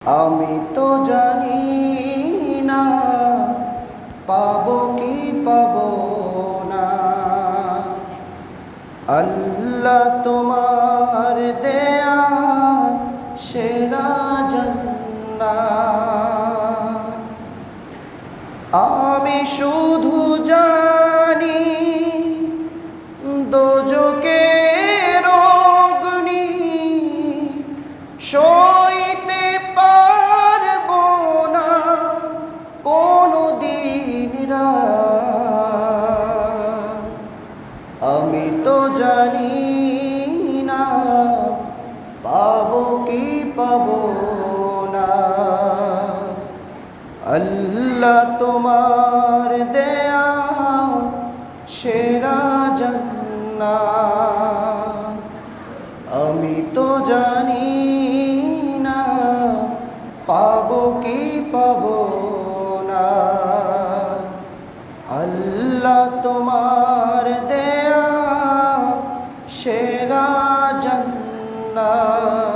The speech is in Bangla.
আমি তো জানি না, পাবো কি পাবো না। আল্লাহ তোমার দেয়া সেরা জান্নাত। আমি শুধু জানি দোজকের অগ্নি সইতে রাত আমি তো জানি না, পাবো কি পাবো না। আল্লাহ তোমার দেয়া সেরা জান্নাত। আমি তো জানি না, পাবো কি পাবো আল্লাহ তোমার দেয়া সেরা জান্নাত।